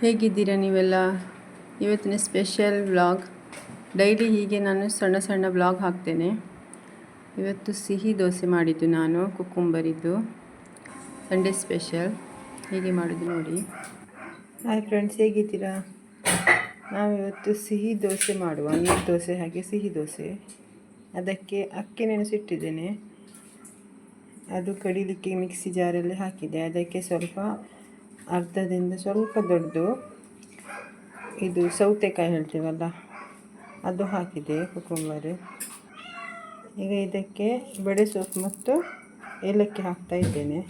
ಹೇಗಿದ್ದೀರಾ ನೀವೆಲ್ಲ? ಇವತ್ತಿನ ಸ್ಪೆಷಲ್ ವ್ಲಾಗ್. ಡೈಲಿ ಹೀಗೆ ನಾನು ಸಣ್ಣ ಸಣ್ಣ ವ್ಲಾಗ್ ಹಾಕ್ತೇನೆ. ಇವತ್ತು ಸಿಹಿ ದೋಸೆ ಮಾಡಿದ್ದು ನಾನು, ಕುಕ್ಕುಂಬರಿದ್ದು. Sunday special. ಹೇಗೆ ಮಾಡೋದು ನೋಡಿ. ಹಾಯ್ ಫ್ರೆಂಡ್ಸ್, ಹೇಗಿದ್ದೀರಾ? ನಾವಿವತ್ತು ಸಿಹಿ ದೋಸೆ ಮಾಡುವ. ನೀರು ದೋಸೆ ಹಾಗೆ ಸಿಹಿ ದೋಸೆ. ಅದಕ್ಕೆ ಅಕ್ಕಿ ನೆನೆಸಿಟ್ಟಿದ್ದೇನೆ. ಅದು ಕಡಿಲಿಕ್ಕೆ ಮಿಕ್ಸಿ ಜಾರಲ್ಲಿ ಹಾಕಿದೆ ಅದಕ್ಕೆ ಸ್ವಲ್ಪ ಅರ್ಧದಿಂದ ಸ್ವಲ್ಪ ದೊಡ್ಡದು. ಇದು ಸೌತೆಕಾಯಿ ಹೇಳ್ತೀವಲ್ಲ, ಅದು ಹಾಕಿದೆ ಕುಕುಂಬರಿ. ಈಗ ಇದಕ್ಕೆ ಬಡೆ ಸೊಪ್ಪು ಮತ್ತು ಏಲಕ್ಕಿ ಹಾಕ್ತಾ ಇದ್ದೇನೆ.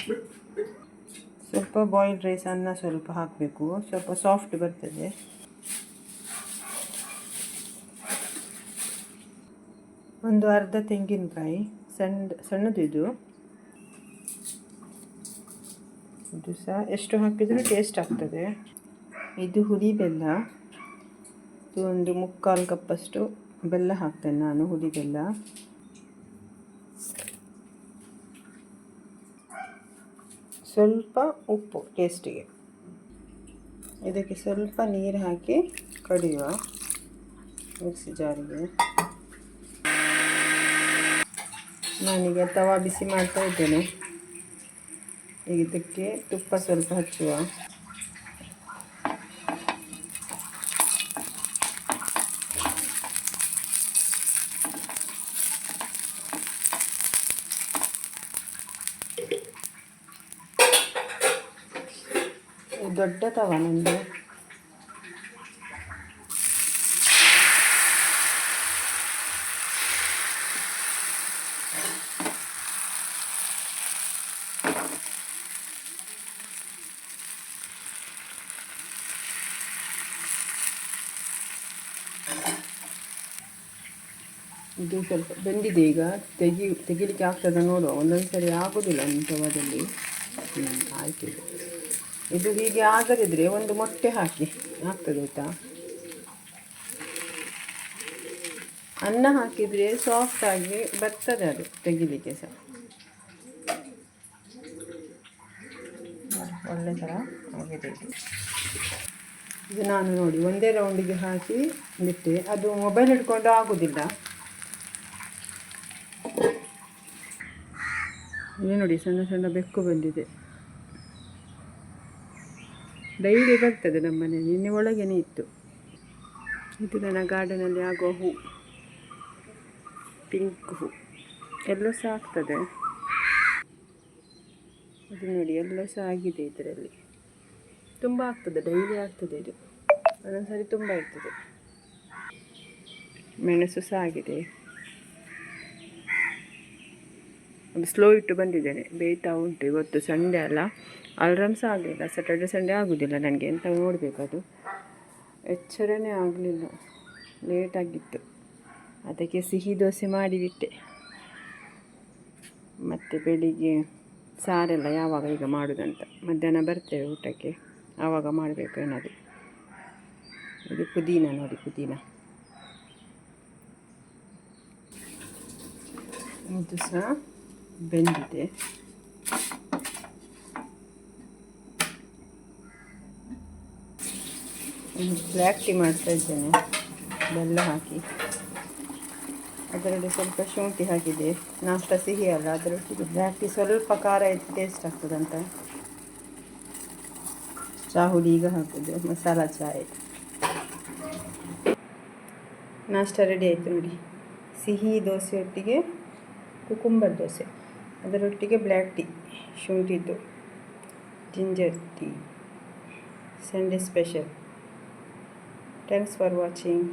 ಸ್ವಲ್ಪ ಬಾಯ್ಲ್ಡ್ ರೈಸ್ ಅನ್ನ ಸ್ವಲ್ಪ ಹಾಕಬೇಕು. ಸ್ವಲ್ಪ ಸಾಫ್ಟ್ ಬರ್ತದೆ. ಒಂದು ಅರ್ಧ ತೆಂಗಿನಕಾಯಿ, ಸಣ್ಣ ಸಣ್ಣದು ಇದು ಇದು ಸಹ ಎಷ್ಟು ಹಾಕಿದರೂ ಟೇಸ್ಟ್ ಆಗ್ತದೆ. ಇದು ಹುಳಿ ಬೆಲ್ಲ ಇದು ಒಂದು ಮುಕ್ಕಾಲು ಕಪ್ಪಷ್ಟು ಬೆಲ್ಲ ಹಾಕ್ತೇನೆ ನಾನು ಹುಳಿ ಬೆಲ್ಲ ಸ್ವಲ್ಪ ಉಪ್ಪು ಟೇಸ್ಟಿಗೆ ಇದಕ್ಕೆ ಸ್ವಲ್ಪ ನೀರು ಹಾಕಿ ಕಡಿಯುವ ಮಿಕ್ಸಿ ಜಾರಿಗೆ. ನಾನೀಗ ತವಾ ಬಿಸಿ ಮಾಡ್ತಾ ಇದ್ದೇನೆ. ಇದಕ್ಕೆ ತುಪ್ಪ ಸ್ವಲ್ಪ ಹಚ್ಚುವ. ದೊಡ್ಡ ತವ ನಂದು ಇದು ಸ್ವಲ್ಪ ಬೆಂದಿದೆ ಈಗ. ತೆಗಿ, ತೆಗಿಲಿಕ್ಕೆ ಆಗ್ತದೆ ನೋಡುವ. ಒಂದೊಂದು ಸರಿ ಆಗೋದಿಲ್ಲ ತವದಲ್ಲಿ ಹ್ಞೂ ಆಯ್ತು. ಇದು ಹೀಗೆ ಆಗದಿದ್ದರೆ ಒಂದು ಮೊಟ್ಟೆ ಹಾಕಿ. ಆಗ್ತದೆ ಆಯಿತಾ? ಅನ್ನ ಹಾಕಿದರೆ ಸಾಫ್ಟಾಗಿ ಬರ್ತದೆ ಅದು ತೆಗಿಲಿಕ್ಕೆ ಸಹ. ಒಳ್ಳೆ ಥರ ಆಗಿದೆ ಇದು. ನಾನು ನೋಡಿ, ಒಂದೇ ರೌಂಡಿಗೆ ಹಾಕಿ ಬಿಟ್ಟೆ. ಅದು ಮೊಬೈಲ್ ಹಿಡ್ಕೊಂಡು ಆಗೋದಿಲ್ಲ. ಇಲ್ಲಿ ನೋಡಿ ಸಣ್ಣ ಸಣ್ಣ ಬೆಕ್ಕು ಬಂದಿದೆ. ಡೈಲಿ ಬರ್ತದೆ ನಮ್ಮ ಮನೆಯಲ್ಲಿ. ನಿನ್ನೆ ಒಳಗೇನೆ ಇತ್ತು. ಇದು ನನ್ನ ಗಾರ್ಡನಲ್ಲಿ ಆಗುವ ಹೂ. ಪಿಂಕ್ ಹೂ. ಎಲ್ಲೋ ಸಹ ಆಗ್ತದೆ. ಅದು ನೋಡಿ, ಎಲ್ಲ ಸಹ ಆಗಿದೆ ಇದರಲ್ಲಿ. ತುಂಬ ಆಗ್ತದೆ, ಡೈಲಿ ಆಗ್ತದೆ ಇದು. ಒಂದೊಂದ್ಸರಿ ತುಂಬ ಇರ್ತದೆ. ಮೆಣಸು ಸಹ ಆಗಿದೆ ಒಂದು ಸ್ಲೋ ಇಟ್ಟು ಬಂದಿದ್ದೇನೆ. ಬೇಯ್ತಾ ಉಂಟು. ಇವತ್ತು ಸಂಡೇ ಅಲ್ಲ. ಅಲ್ರಾಮ್ ಸಹ ಆಗಲಿಲ್ಲ. ಸ್ಯಾಟರ್ಡೆ ಸಂಡೇ ಆಗೋದಿಲ್ಲ ನನಗೆ. ಎಂತ ನೋಡಬೇಕು ಅದು. ಎಚ್ಚರನೇ ಆಗಲಿಲ್ಲ. ಲೇಟಾಗಿತ್ತು ಅದಕ್ಕೆ ಸಿಹಿ ದೋಸೆ ಮಾಡಿಬಿಟ್ಟೆ. ಮತ್ತು ಬೆಳಿಗ್ಗೆ ಸಾರೆಲ್ಲ ಯಾವಾಗ ಈಗ ಮಾಡೋದಂತ. ಮಧ್ಯಾಹ್ನ ಬರ್ತೇವೆ ಊಟಕ್ಕೆ. ಆವಾಗ ಮಾಡಬೇಕು ಏನಾದರೂ. ಇದು ಪುದೀನ ನೋಡಿ, ಪುದೀನ. ಇದು ಸಹ ಬೆಂದಿದೆ. ಬ್ಲ್ಯಾಕ್ ಟೀ ಮಾಡ್ತಾ ಇದ್ದೇನೆ. ಬೆಲ್ಲ ಹಾಕಿ. ಅದರಲ್ಲಿ ಸ್ವಲ್ಪ ಶುಂಠಿ ಹಾಕಿದೆ. ನಾಷ್ಟ ಸಿಹಿ ಅಲ್ಲ, ಅದರೊಟ್ಟಿಗೆ ಬ್ಲ್ಯಾಕ್ ಟೀ ಸ್ವಲ್ಪ ಖಾರ ಇದ್ದು ಟೇಸ್ಟ್ ಆಗ್ತದಂತ. ಚಾಹುಡಿ ಈಗ ಹಾಕೋದು, ಮಸಾಲ ಚಾಯ್ ನಾಷ್ಟ ರೆಡಿ ಆಯಿತು ನೋಡಿ. ಸಿಹಿ ದೋಸೆ ಒಟ್ಟಿಗೆ ಕುಕುಂಬರ್ ದೋಸೆ. ಅದರೊಟ್ಟಿಗೆ black tea ಶುಂಠಿದ್ದು ginger tea, Sunday special. Thanks for watching.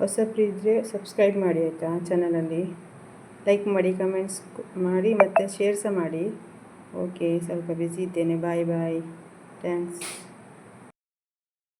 ಹೊಸಬ್ರು ಇದ್ದರೆ ಸಬ್ಸ್ಕ್ರೈಬ್ ಮಾಡಿ ಆಯಿತಾ ಚಾನಲಲ್ಲಿ? ಲೈಕ್ ಮಾಡಿ, ಕಮೆಂಟ್ಸ್ ಮಾಡಿ ಮತ್ತು ಶೇರ್ ಸಹ ಮಾಡಿ. ಓಕೆ, ಸ್ವಲ್ಪ ಬ್ಯುಸಿ ಇದ್ದೇನೆ. Bye bye. ಥ್ಯಾಂಕ್ಸ್.